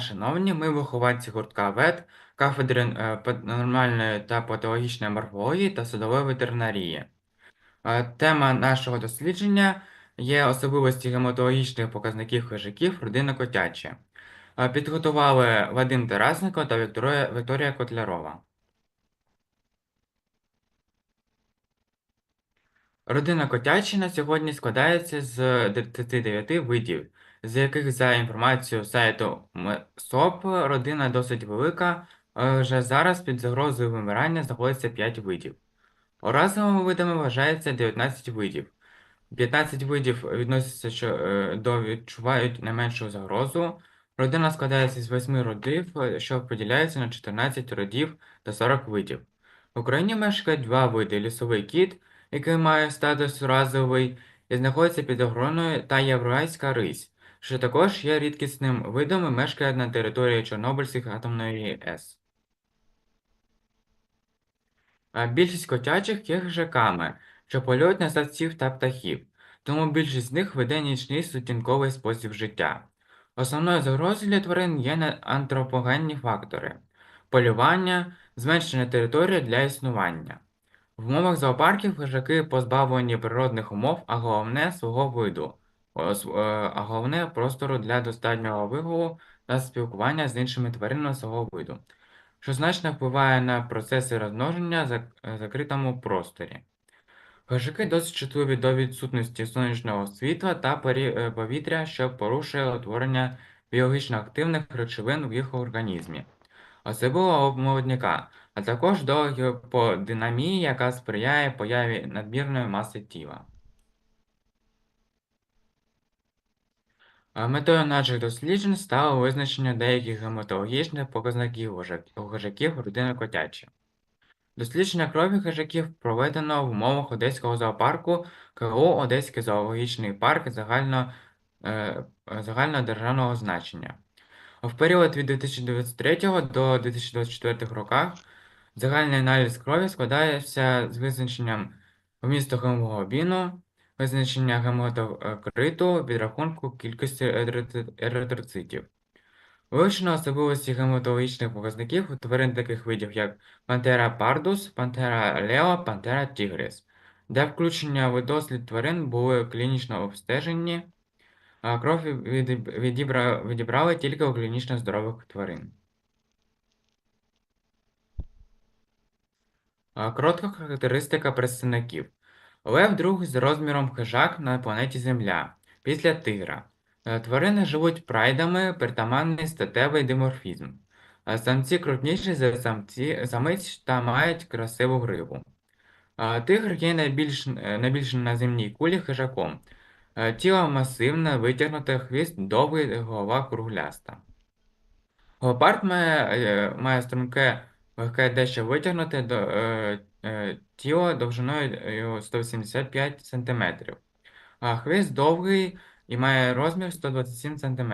Шановні, ми вихованці гуртка ВЕД, кафедри е, нормальної та патологічної морфології та судової ветеринарії. Е, Тема нашого дослідження є особливості гематологічних показників хижаків родини котячі. Е, Підготували Вадим Тарасенко та Вікторія, Вікторія Котлярова. Родина котячі на сьогодні складається з 39 видів, з яких, за інформацією сайту МСОП, родина досить велика. е, Вже зараз під загрозою вимирання знаходиться 5 видів. Разовими видами вважається 19 видів. 15 видів відносяться що, е, до відчувають найменшу загрозу. Родина складається з 8 родів, е, що поділяються на 14 родів та 40 видів. В Україні мешкають два види: лісовий кіт, який має статус разовий і знаходиться під охороною, та європейська рись, що також є рідкісним видом і мешкає на території Чорнобильських атомної АЕС. А Більшість котячих є хижаками, що полюють на савців та птахів, тому більшість з них веде нічний сутінковий спосіб життя. Основною загрозою для тварин є антропогенні фактори полювання, зменшення території для існування. В умовах зоопарків хижаки позбавлені природних умов, а головне свого виду, а головне простору для достатнього вигулу та спілкування з іншими тваринами свого виду що значно впливає на процеси розмноження в е, закритому просторі. Хижаки досить чутливі до відсутності сонячного світла та е, повітря, що порушує утворення біологічно активних речовин в їх організмі, особливо молодняка, а також до гіподинамії, яка сприяє появі надмірної маси тіла. Метою наших досліджень стало визначення деяких гематологічних показників у хижаків родини котячі. Дослідження крові хижаків проведено в умовах Одеського зоопарку КО Одеський зоологічний парк загально, е, загальнодержавного значення. В період від 2023 до 2024 роках загальний аналіз крові складається з визначенням вмісту гемоглобіну, визначення гематокриту, підрахунку кількості еритроцитів. Вивчено особливості гематологічних показників у тварин таких видів, як Пантера пардус, Пантера лео, Пантера тігріс. Для включення в дослід тварин були клінічно обстежені, а кров відіб- відібра- відібрали тільки у клінічно здорових тварин. Коротка характеристика представників. Лев другий за розміром хижак на планеті Земля, після тигра. Е, Тварини живуть прайдами, притаманний статевий диморфізм. Е, Самці крупніші за самці, самиць та мають красиву гриву. Тигр є найбільш, е, найбільшим на земній кулі хижаком. Е, Тіло масивне, витягнуте, хвіст довгий, голова кругляста. Гепард має, е, має струнке, легке дещо витягнуте е, е, тіло довжиною 185 см. А хвіст довгий і має розмір 127 см.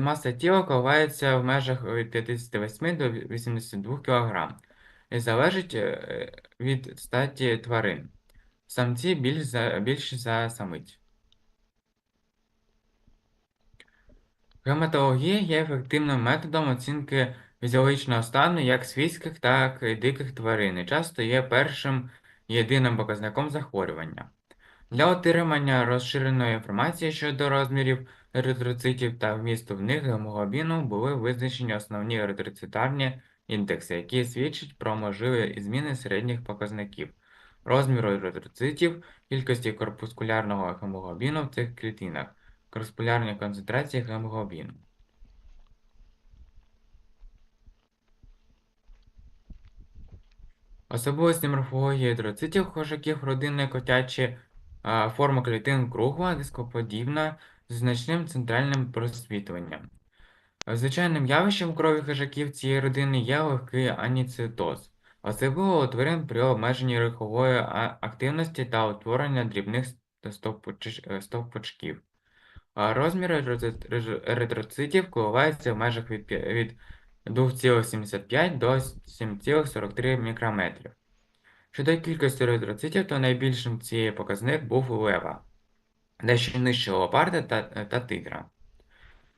Маса тіла коливається в межах від 58 до 82 кг і залежить е, від статі тварин. Самці більш за, більші за самиць. Гематологія є ефективним методом оцінки фізіологічного стану як свійських, так і диких тварин і часто є першим єдиним показником захворювання. Для отримання розширеної інформації щодо розмірів еритроцитів та вмісту в них гемоглобіну були визначені основні еритроцитарні індекси, які свідчать про можливі зміни середніх показників розміру еритроцитів, кількості корпускулярного гемоглобіну в цих клітинах, корпускулярної концентрації гемоглобіну. Особливості морфології еритроцитів хижаків родини котячі а, форма клітин кругла, дископодібна, з значним центральним просвітленням. Звичайним явищем крові хижаків цієї родини є легкий аніцитоз, особливо у при обмеженні рухової активності та утворення дрібних стовпочків. А Розмір еритроцит- еритроцитів коливається в межах від від 2,75 до 7,43 мікрометрів. Щодо кількості еритроцитів, то найбільшим цієї показник був у лева, дещо нижче леопарда та, та тигра.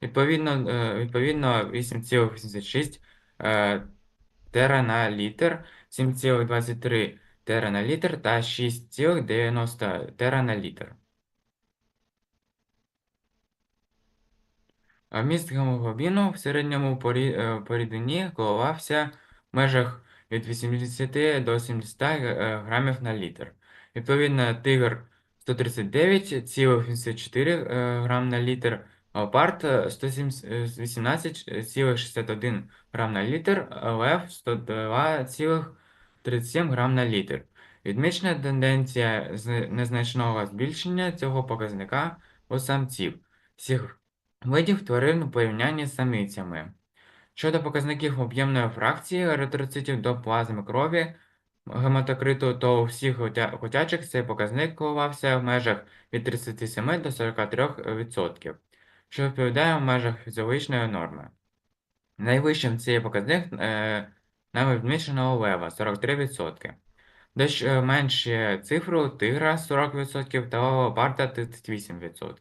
Відповідно, е, відповідно 8,86 е, тера на літр, 7,23 тера на літр та 6,90 тера на літр. А Вміст гемоглобіну в середньому е, по рідині коливався в межах від 80 до 70 е, грамів на літр. Відповідно, тигр 139,84 е, грам на літр, леопард е, 118,61 грам на літр, лев 102,37 грам на літр. Відмічена тенденція незначного збільшення цього показника у самців. Всіх видів тварин у порівнянні з самицями. Щодо показників об'ємної фракції еритроцитів до плазми крові гематокриту, то у всіх котячих цей показник коливався в межах від 37 до 43%, що відповідає в межах фізіологічної норми. Найвищим цей показник е, нами відмічено лева 43%. Дещо менші цифри у тигра 40% та леопарда 38%.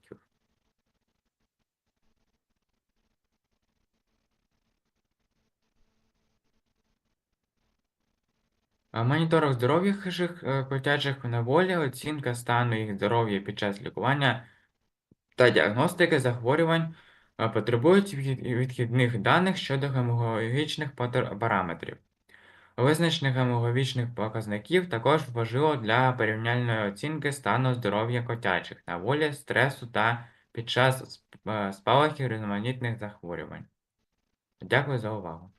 Моніторинг здоров'я хижих е, котячих неволі, оцінка стану їх здоров'я під час лікування та діагностики захворювань е, потребують відхідних даних щодо гемологічних патер- параметрів. Визначення гемологічних показників також важливо для порівняльної оцінки стану здоров'я котячих на волі, стресу та під час е, спалахів різноманітних захворювань. Дякую за увагу.